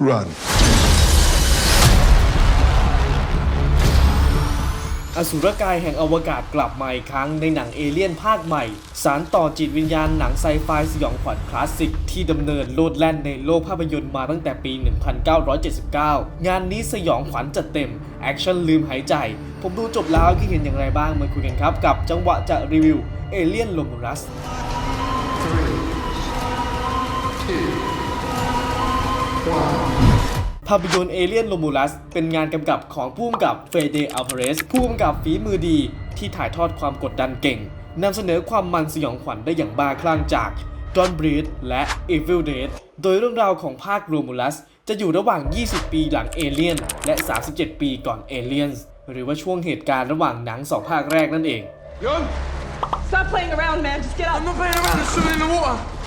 Run. อสุรกายแห่งอวกาศกลับมาอีกครั้งในหนังเอเลี่ยนภาคใหม่ สารต่อจิตวิญญาณหนังไซไฟสยองขวัญคลาสสิก ที่ดำเนินโลดแล่นในโลกภาพยนตร์มาตั้งแต่ปี 1979 งานนี้สยองขวัญจัดเต็ม แอคชั่นลืมหายใจ ผมดูจบแล้วคิดเห็นอย่างไรบ้างมาคุยกันครับ กับจังหวะจะรีวิวเอเลี่ยนโลมูรัส ภาพยนตร์เอเลียนโ m มูลัสเป็นงานกำกับของผู้กำกับเฟเดอัล a เรสผู้กำกับฝีมือดี ที่ถ่ายทอดความกดดันเก่งนำเสนอความมันสยองขวัญได้อย่างบ้าคลั่งจากดอนบรีดและ Evil Dead โดยเรื่องราวของภาคโรมูลัสจะอยู่ระหว่าง 20 ปีหลังเอเลียนและ 37 ปีก่อนเอเลียนหรือว่าช่วงเหตุการณ์ระหว่างหนังสองภาคแรกนั่นเอง Young, Stop playing around, man. Just get up. I'm not playing around. There's something in the water.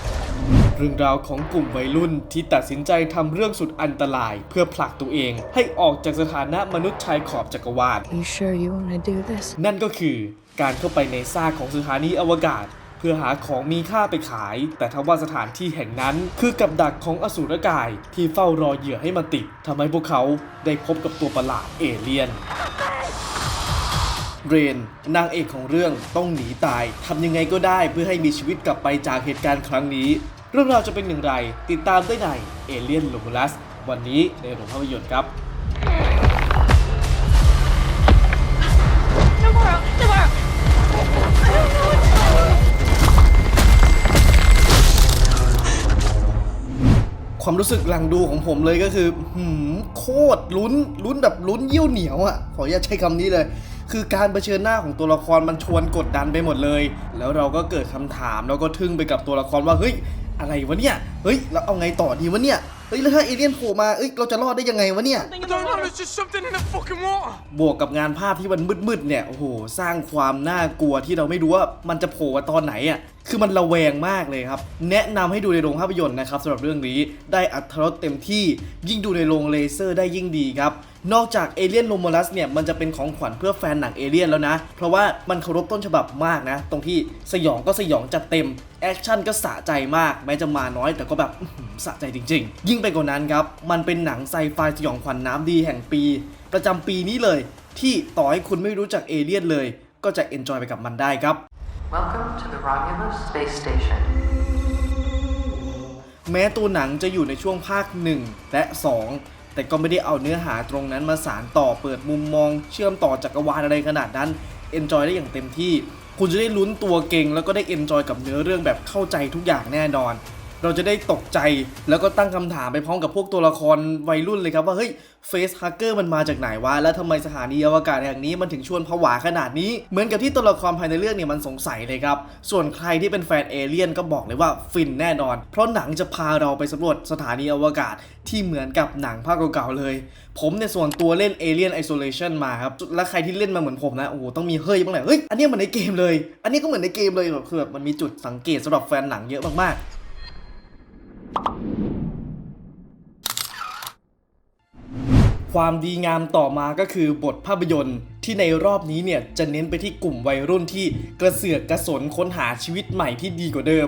เรื่องราวของกลุ่มวัยรุ่นที่ตัดสินใจทำเรื่องสุดอันตราย เพื่อผลักตัวเอง ให้ออกจากสถานะมนุษย์ชายขอบจักรวาล You sure you want to do this? นั่นก็คือการเข้าไปในซากของสถานีอวกาศ เพื่อหาของมีค่าไปขาย แต่ทว่าสถานที่แห่งนั้น คือกับดักของอสูรกาย ที่เฝ้ารอเหยื่อให้มาติดทำให้พวกเขาได้พบกับตัวประหลาดเอเลียนเรนนางเอกของเรื่องต้องหนีตายทำยังไงก็ได้เพื่อให้มีชีวิตกลับไปจากเหตุการณ์ครั้งนี้ เรื่องราวจะเป็นอย่างไร ติดตามได้ในเอเลียนโลมูลัสวันนี้ในโรงภาพยนตร์ครับ Tomorrow, tomorrow. I don't know what to do. ความรู้สึกหลังดูของผมเลยก็คือหืมโคตรลุ้นลุ้นแบบลุ้นเยี่ยวเหนียวอะ่ะ ขออนุญาตใช้คำนี้เลย คือการเผชิญหน้าของตัวละครมันชวนกดดันไปหมดเลย แล้วเราก็เกิดคำถามแล้วก็ทึ่งไปกับตัวละครว่าเฮ้ย อะไรวะเนี่ย เฮ้ยแล้วเอาไงต่อดีวะเนี่ย เฮ้ย แล้วถ้าเอเลี่ยนโผล่มาเอ้ย เราจะรอดได้ยังไงวะเนี่ย Something I in the don't know. water. There's just something in the fucking water. บวกกับงานภาพที่มันมืดๆเนี่ย โอ้โห สร้างความน่ากลัวที่เราไม่รู้ว่ามันจะโผล่มาตอนไหนอะ คือมันระแวงมากเลยครับ แนะนำให้ดูในโรงภาพยนตร์นะครับสำหรับเรื่องนี้ได้อัตรสเต็มที่ยิ่งดูในโรงเลเซอร์ได้ยิ่งดีครับ นอกจากเอเลียนโ m ม r ลัสเนี่ย มันจะเป็นของขวัญเพื่อแฟนหนังเอเลียนแล้วนะ เพราะว่ามันเคารพต้นฉบับมากนะ ตรงที่สยองก็สยองจัดเต็ม แอคชั่นก็สะใจมาก แม้จะมาน้อยแต่ก็แบบสะใจจริง ๆ ยิ่งไปกว่านั้นครับมันเป็นหนังไซไฟสยองขวัญน้ำดีแห่งปี ประจำปีนี้เลย ที่ต่อให้คุณไม่รู้จักเอเลี่ยนเลย ก็จะเอนจอยไปกับมันได้ครับ Welcome to the Romulus Space Station. แม้ตัวหนังจะอยู่ในช่วงภาค 1 และ 2 แต่ก็ไม่ได้เอาเนื้อหาตรงนั้นมาสารต่อเปิดมุมมอง เชื่อมต่อจักรวาลอะไรขนาดนั้นเอนจอยได้อย่างเต็มที่ คุณจะได้ลุ้นตัวเก่งแล้วก็ได้เอนจอยกับเนื้อเรื่องแบบเข้าใจทุกอย่างแน่นอน เราจะได้ตกใจแล้วก็ตั้งคำถามไปพร้อมกับพวกตัวละครวัยรุ่นเลยครับว่าเฮ้ยเฟสฮักเกอร์มันมาจากไหนวะ แล้วทำไมสถานีอวกาศแห่งนี้มันถึงชวนผวาขนาดนี้ เหมือนกับที่ตัวละครภายในเรื่องเนี่ยมันสงสัยเลยครับ ส่วนใครที่เป็นแฟนเอเลี่ยนก็บอกเลยว่าฟินแน่นอน เพราะหนังจะพาเราไปสำรวจสถานีอวกาศที่เหมือนกับหนังภาคเก่าๆเลย ผมในยส่วนตัวเล่น Alien Isolation มาครับ และใครที่เล่นมาเหมือนผมนะ โอ้โห ต้องมีเฮ้ยบ้างแหละ เฮ้ย อันนี้เหมือนในเกมเลย อันนี้ก็เหมือนในเกมเลยแบบคือแบบมันมีจุดสังเกตสำหรับแฟนหนังเยอะมากๆ ความดีงามต่อมาก็คือบทภาพยนตร์ ที่ในรอบนี้เนี่ยจะเน้นไปที่กลุ่มวัยรุ่นที่กระเสือกกระสนค้นหาชีวิตใหม่ที่ดีกว่าเดิม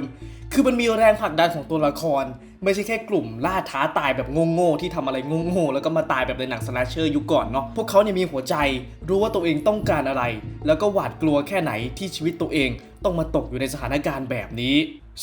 คือมันมีแรงผลักดันของตัวละคร ไม่ใช่แค่กลุ่มล่าท้าตายแบบโง่ๆที่ทำอะไรโง่ๆแล้วก็มาตายแบบในหนังสแลชเชอร์ยุคก่อนเนาะพวกเขาเนี่ยมีหัวใจ รู้ว่าตัวเองต้องการอะไร แล้วก็หวาดกลัวแค่ไหนที่ชีวิตตัวเอง ต้องมาตกอยู่ในสถานการณ์แบบนี้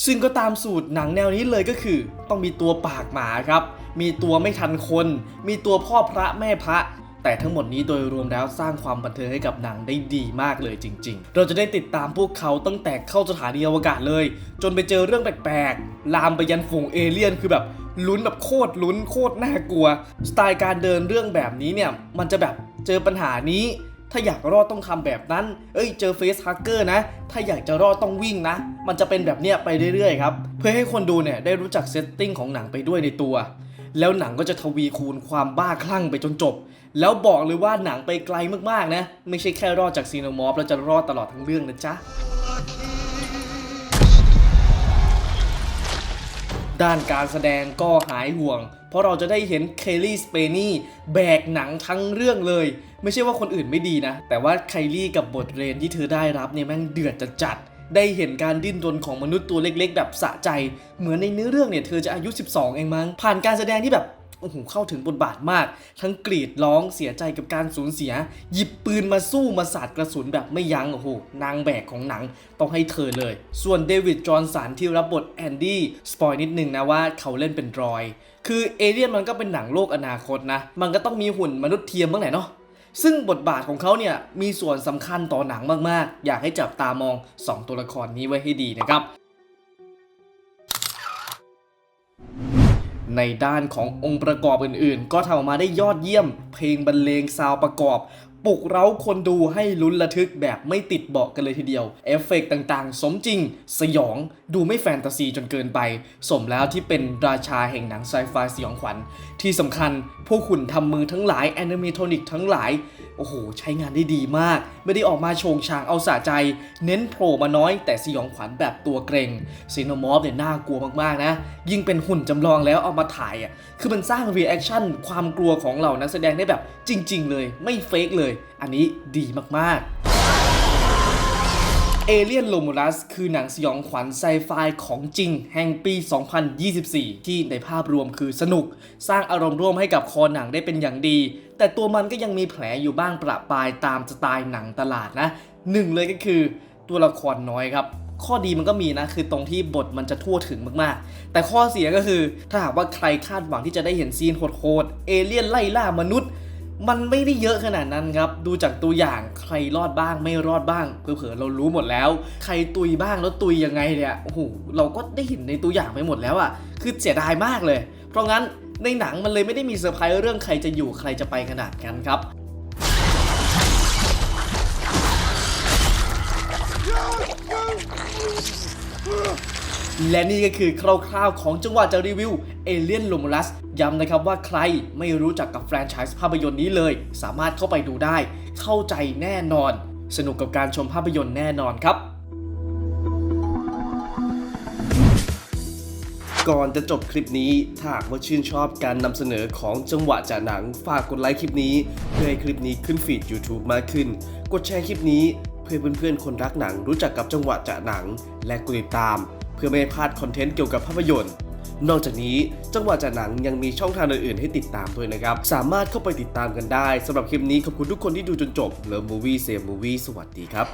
ซึ่งก็ตามสูตรหนังแนวนี้เลยก็คือ ต้องมีตัวปากหมาครับ มีตัวไม่ทันคน มีตัวพ่อพระแม่พระ แต่ทั้งหมดนี้โดยรวมแล้วสร้างความบันเทิงให้กับหนังได้ดีมากเลยจริง ๆ เราจะได้ติดตามพวกเขาตั้งแต่เข้าสถานีอวกาศเลย จนไปเจอเรื่องแปลกๆ ลามไปยันฝูงเอเลี่ยนคือแบบลุ้นแบบโคตรลุ้นโคตรน่ากลัว สไตล์การเดินเรื่องแบบนี้เนี่ยมันจะแบบเจอปัญหานี้ ถ้าอยากรอดต้องทำแบบนั้น เอ้ยเจอเฟสฮักเกอร์นะ ถ้าอยากจะรอดต้องวิ่งนะ มันจะเป็นแบบเนี้ยไปเรื่อยๆครับ เพื่อให้คนดูเนี่ยได้รู้จักเซตติ้งของหนังไปด้วยในตัว แล้วหนังก็จะทวีคูณความบ้าคลั่งไปจนจบ แล้วบอกเลยว่าหนังไปไกลมากๆนะ ไม่ใช่แค่รอดจากซีโนมอฟแล้วจะรอดตลอดทั้งเรื่องนะจ๊ะด้านการแสดงก็หายห่วง เพราะเราจะได้เห็นเคลลี่สเปนี่แบกหนังทั้งเรื่องเลย ไม่ใช่ว่าคนอื่นไม่ดีนะ แต่ว่าไคลี่กับบทเรียนที่เธอได้รับเนี่ยแม่งเดือดจัด ได้เห็นการดิ้นรนของมนุษย์ตัวเล็กๆ แบบสะใจ เหมือนในเนื้อเรื่องเนี่ยเธอจะอายุ 12 เองมั้ง ผ่านการแสดงที่แบบ โอ้โหเข้าถึงบทบาทมาก ทั้งกรีดร้องเสียใจกับการสูญเสีย หยิบปืนมาสู้มาสาดกระสุนแบบไม่ยัง้งโอ้โหนางแบกของหนังต้องให้เธอเลย ส่วนเดวิดจอห์นสันที่รับบทแอนดี้สปอยนิดนึงนะว่าเขาเล่นเป็นรอย คือเอเลียนมันก็เป็นหนังโลกอนาคตนะ มันก็ต้องมีหุ่นมนุษย์เทียมบ้างแหละเนาะซึ่งบทบาทของเขาเนี่ยมีส่วนสำคัญต่อหนังมากๆ อยากให้จับตามอง 2 ตัวละครนี้ไว้ให้ดีนะครับ ในด้านขององค์ประกอบอื่นๆ ก็ทำออกมาได้ยอดเยี่ยม เพลงบรรเลงซาวประกอบ ปลุกเร้าคนดูให้ลุ้นระทึกแบบไม่ติดเบาะกันเลยทีเดียว เอฟเฟกต์ต่างๆ สมจริง สยอง ดูไม่แฟนตาซีจนเกินไป สมแล้วที่เป็นราชาแห่งหนังไซไฟสยองขวัญ ที่สำคัญพวกขุนทำมือทั้งหลายแอนิเมทอนิกทั้งหลาย โอ้โห ใช้งานได้ดีมาก ไม่ได้ออกมาโชงชางเอาสะใจ เน้นโผล่มาน้อยแต่สยองขวัญแบบตัวเกรงซีโนมอฟเนี่ยน่ากลัวมากๆนะ ยิ่งเป็นหุ่นจำลองแล้วเอามาถ่ายอะคือมันสร้างรีแอคชั่นความกลัวของเหล่านักแสดงได้แบบจริง ๆ เลยไม่เฟกเลยอันนี้ดีมากๆเอเลียนโ m มู u ัสคือหนังสยองขวัญไซไฟของจริง แห่งปี 2024 ที่ในภาพรวมคือสนุก สร้างอารมณ์ร่วมให้กับคอหนังได้เป็นอย่างดี แต่ตัวมันก็ยังมีแผลอยู่บ้างประปรายตามสไตล์หนังตลาดนะหนึ่งเลยก็คือตัวละครน้อยครับ ข้อดีมันก็มีนะ คือตรงที่บทมันจะทั่วถึงมากๆ แต่ข้อเสียก็คือถ้าหากว่าใครคาดหวังที่จะได้เห็นซีนโหดๆเอเลี่ยนไล่ล่ามนุษย์ มันไม่ได้เยอะขนาดนั้นครับ ดูจากตัวอย่างใครรอดบ้างไม่รอดบ้างเผลอๆเรารู้หมดแล้ว ใครตุยบ้างแล้วตุยยังไงเนี่ยโอ้โหเราก็ได้เห็นในตัวอย่างไปหมดแล้วอะ่ะคือเสียดายมากเลย เพราะงั้นในหนังมันเลยไม่ได้มีเซอร์ไพรส์เรื่องใครจะอยู่ใครจะไปขนาดนั้นครับและนี่ก็คือคร่าวๆของจังหวะจะรีวิว Alien Romulus ย้ำนะครับว่าใครไม่รู้จักกับแฟรนไชส์ภาพยนตร์นี้เลย สามารถเข้าไปดูได้ เข้าใจแน่นอน สนุกกับการชมภาพยนตร์แน่นอนครับ ก่อนจะจบคลิปนี้ถ้าหากว่าชื่นชอบการนำเสนอของจังหวะจากหนัง ฝากกดไลค์คลิปนี้ เพื่อให้คลิปนี้ขึ้นฟีด YouTube มากขึ้น กดแชร์คลิปนี้ เพื่อเพื่อนๆคนรักหนังรู้จักกับจังหวะจากหนัง และกดติดตาม เพื่อไม่ให้พลาดคอนเทนต์เกี่ยวกับภาพยนตร์ นอกจากนี้จังหวะจากหนังยังมีช่องทางอื่นๆให้ติดตามด้วยนะครับ สามารถเข้าไปติดตามกันได้สำหรับคลิปนี้ขอบคุณทุกคนที่ดูจนจบ เลิฟมูวี่เซมมูวี่สวัสดีครับ